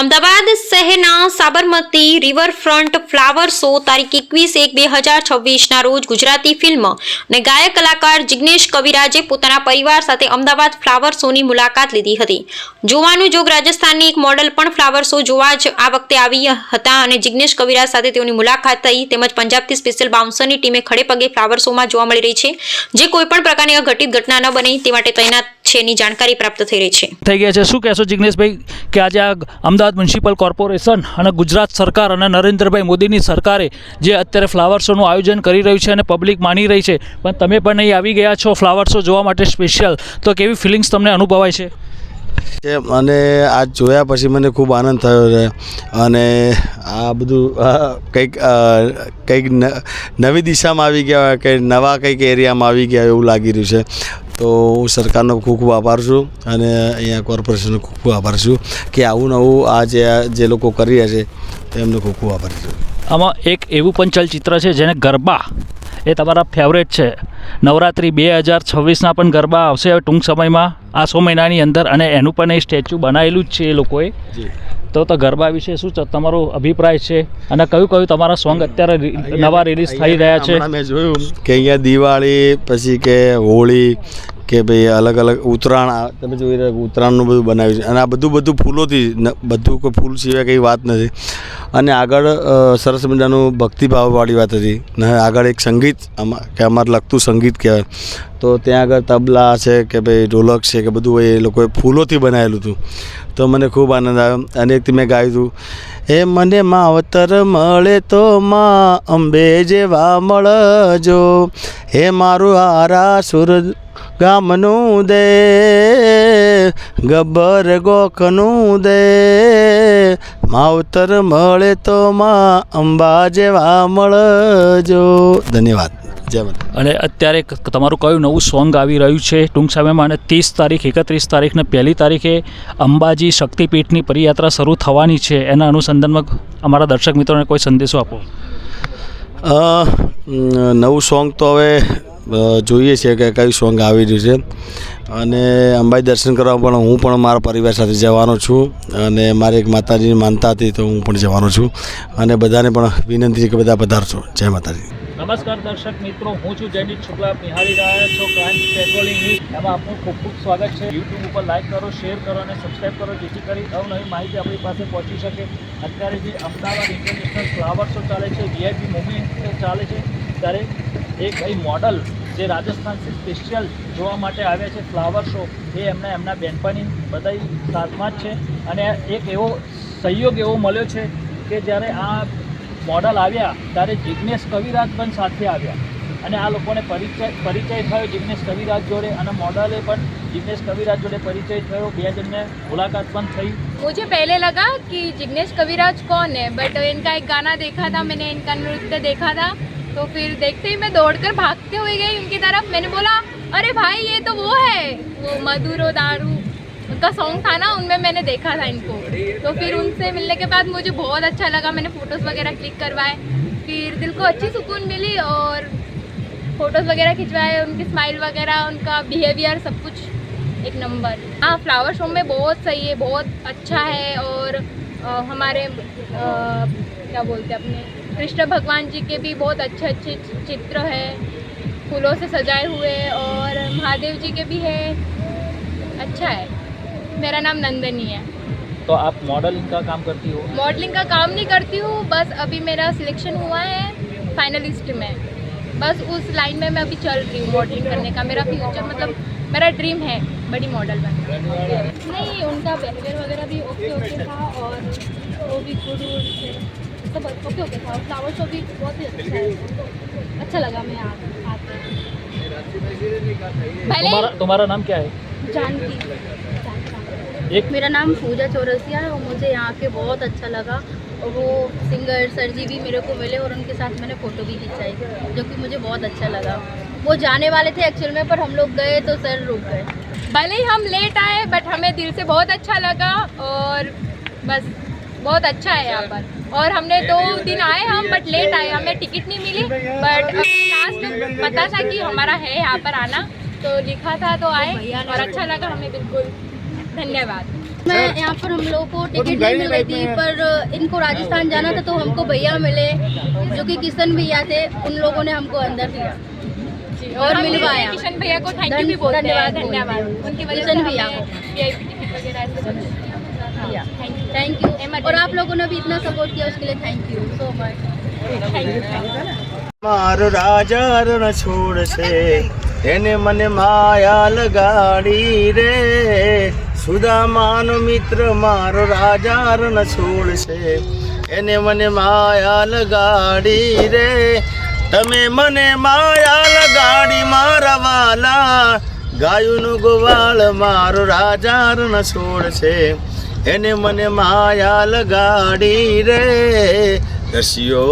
અમદાવાદ શહેરના Sabarmati riverfront flower show તારીખ એકવીસ એક બે હજાર છવ્વીસના રોજ ગુજરાતી ફિલ્મ અને ગાયક કલાકાર જિગ્નેશ કવિરાજે પોતાના પરિવાર સાથે અમદાવાદ ફ્લાવર શોની મુલાકાત લીધી હતી. જોવાનું જોગ રાજસ્થાનની એક મોડલ પણ ફ્લાવર શો જોવા જ આ વખતે આવી હતા અને જિગ્નેશ કવિરાજ સાથે તેઓની મુલાકાત થઈ. તેમજ પંજાબથી સ્પેશિયલ બાઉન્સરની ટીમે ખડે પગે ફ્લાવર શોમાં જોવા મળી રહી છે. જે કોઈપણ પ્રકારની અઘટિત ઘટના ન બને તે માટે તૈનાત છે એની જાણકારી પ્રાપ્ત થઈ રહી છે. થઈ ગયા છે. શું કહેશો જિગ્નેશભાઈ કે આજે આ અમદાવાદ મ્યુનિસિપલ કોર્પોરેશન અને ગુજરાત સરકાર અને નરેન્દ્રભાઈ મોદીની સરકારે જે અત્યારે ફ્લાવર શોનું આયોજન કરી રહ્યું છે અને પબ્લિક માની રહી છે પણ તમે પણ અહીં આવી ગયા છો ફ્લાવર શો જોવા માટે સ્પેશિયલ તો કેવી ફિલિંગ્સ તમને અનુભવાય છે? છે અને આ જોયા પછી મને ખૂબ આનંદ થયો છે અને આ બધું કંઈક કંઈક નવી દિશામાં આવી ગયા હોય કે નવા કંઈક એરિયામાં આવી ગયા એવું લાગી રહ્યું છે. તો હું સરકારનો ખૂબ ખૂબ આભાર છું અને અહીંયા કોર્પોરેશનનો ખૂબ ખૂબ આભાર છું કે આવું નવું આ જે જે લોકો કરી રહ્યા છે એમનો ખૂબ ખૂબ આભાર છું. આમાં એક એવું પણ ચલચિત્ર છે જેને ગરબા એ તમારા ફેવરેટ છે. નવરાત્રિ બે હજાર છવ્વીસના પણ ગરબા આવશે ટૂંક સમયમાં આ સો મહિનાની અંદર અને એનું પણ એ સ્ટેચ્યુ બનાવેલું જ છે એ લોકોએ. તો તો ગરબા વિશે શું તમારો અભિપ્રાય છે? અને કયું કયું તમારા સોંગ અત્યારે નવા રિલીઝ થઈ રહ્યા છે? મેં જોયું કે અહીંયા દિવાળી પછી કે હોળી કે ભાઈ અલગ અલગ ઉત્તરાયણ તમે જોઈ રહ્યા ઉત્તરાયણનું બધું બનાવ્યું છે. અને આ બધું બધું ફૂલોથી બધું કોઈ ફૂલ સિવાય કંઈ વાત નથી. અને આગળ સરસ મજાનું ભક્તિભાવવાળી વાત હતી. ને આગળ એક સંગીત આમાં, કે અમારે લગતું સંગીત કહેવાય. તો ત્યાં આગળ તબલા છે કે ભાઈ ઢોલક છે કે બધું એ લોકોએ ફૂલોથી બનાવેલું હતું. તો મને ખૂબ આનંદ આવ્યો. અને એક મેં ગાયું હતું, એ મને માવતર મળે તો માં અંબે જેવા મળજો. હે મારું આરા સુરજ ગામનું દે ગબ્બર ગોખનું દે માવતર મળે તો માં અંબા જેવા મળજો. ધન્યવાદ. અને અત્યારે તમારું કયું નવું સોંગ આવી રહ્યું છે? ટૂંક સમયમાં અને ત્રીસ તારીખ એકત્રીસ તારીખને પહેલી તારીખે અંબાજી શક્તિપીઠની પરિયાત્રા શરૂ થવાની છે. એના અનુસંધાનમાં અમારા દર્શક મિત્રોને કોઈ સંદેશો આપો. નવું સોંગ તો હવે જોઈએ છીએ કે કયું સોંગ આવી રહ્યું છે. અને અંબાજી દર્શન કરવા પણ હું પણ મારા પરિવાર સાથે જવાનો છું અને મારી એક માતાજીની માનતા હતી તો હું પણ જવાનો છું. અને બધાને પણ વિનંતી કે બધા પધારશો. જય માતાજી. નમસ્કાર દર્શક મિત્રો, હું છું જયદીપ શુક્લા. નિહાળી રહ્યા છો ક્રાઇમ પેટ્રોલિંગ ન્યૂઝ એમાં આપનું ખૂબ ખૂબ સ્વાગત છે. યુટ્યુબ ઉપર લાઇક કરો શેર કરો અને સબસ્ક્રાઇબ કરો, જેથી કરી અવનવી માહિતી આપણી પાસે પહોંચી શકે. અત્યારે જે અમદાવાદ ઇન્ટરનેશનલ ફ્લાવર શો ચાલે છે વીઆઈપી મુવમેન્ટ ચાલે છે, ત્યારે એક ભાઈ મોડલ જે રાજસ્થાનથી સ્પેશિયલ જોવા માટે આવ્યા છે ફ્લાવર શો એ એમને એમના બેનપણી બધા સાથમાં જ છે અને એક એવો સહયોગ એવો મળ્યો છે કે જ્યારે આ મોડલ આવ્યા ત્યારે જિજ્ઞેશ કવિરાજ પણ સાથે આવ્યા અને આ લોકોને પરિચય પરિચય થયો જિજ્ઞેશ કવિરાજ જોડે અને મોડલે પણ જિજ્ઞેશ કવિરાજ જોડે પરિચય થયો બે જણને મુલાકાત પણ થઈ मुझे पहले लगा कि जिग्नेश कविराज कौन है बट इनका एक गाना देखा था मैंने इनका नृत्य देखा था तो फिर देखते ही मैं दौड़कर भागते हुए गई उनकी तरफ़। मैंने बोला अरे भाई ये तो वो है वो मधुरो दारू। उनका सॉन्ग था ना उनमें मैंने देखा था इनको। तो फिर उनसे मिलने के बाद मुझे बहुत अच्छा लगा। मैंने फ़ोटोज़ वगैरह क्लिक करवाए। फिर दिल को अच्छी सुकून मिली और फ़ोटोज़ वगैरह खिंचवाए उनकी स्माइल वगैरह उनका बिहेवियर सब कुछ एक नंबर हाँ फ्लावर शो में बहुत सही है बहुत अच्छा है और अ, हमारे अ, क्या बोलते हैं अपने? कृष्ण भगवान जी के भी बहुत अच्छे अच्छे चित्र है फूलों से सजाए हुए और महादेव जी के भी है। अच्छा है। मेरा नाम नंदनी है। तो आप मॉडलिंग का काम करती हो? मॉडलिंग का काम नहीं करती हूँ बस अभी मेरा सिलेक्शन हुआ है फाइनलिस्ट में। बस उस लाइन में मैं अभी चल रही हूँ मॉडलिंग करने का। मेरा फ्यूचर मतलब मेरा ड्रीम है बड़ी मॉडल बनना नहीं उनका बिहेवियर वगैरह भी ओके ओके था और वो भी गुड थे ओके ओके था फ्लावर शो भी बहुत ही अच्छा है। अच्छा लगा मैं आके आके तुम्हारा तुम्हारा नाम क्या है? जानती एक मेरा नाम पूजा चौरसिया है और मुझे यहाँ के बहुत अच्छा लगा। और वो सिंगर सर जी भी मेरे को मिले और उनके साथ मैंने फ़ोटो भी खिंचाई जो कि मुझे बहुत अच्छा लगा। वो जाने वाले थे एक्चुअल में पर हम लोग गए तो सर रुक गए। भले ही हम लेट आए बट हमें दिल से बहुत अच्छा लगा और बस बहुत अच्छा है यहाँ पर। और हमने दो दिन आए हम बट लेट आए। हमें टिकट नहीं मिली बट लास्ट में पता था कि हमारा है यहाँ पर आना। तो लिखा था तो आए और अच्छा लगा हमें बिल्कुल। धन्यवाद। मैं यहाँ पर हम लोगों को टिकट नहीं मिल रही थी पर इनको राजस्थान जाना था तो हमको भैया मिले जो कि किशन भैया थे उन लोगों ने हमको अंदर दिया। और मिलवाया। किशन भैया को थैंक यू भी बोलते हैं। धन्यवाद। उनकी वजह किशन से भैया। किया thank you thank you Emergency. और आप लोगों ने भी इतना सपोर्ट किया उसके लिए thank you so much thank you મારો રાજા રણ છોડશે એને મને માયા લગાડી રે સુદામાનો મિત્ર મારો રાજા રણ છોડશે એને મને માયા લગાડી રે તમે મને માયા લગાડી મારા વાલા ગાયુંનું ગોવાળ મારો રાજા રણ છોડશે એને મને માયા લગાડી રે. રસિયો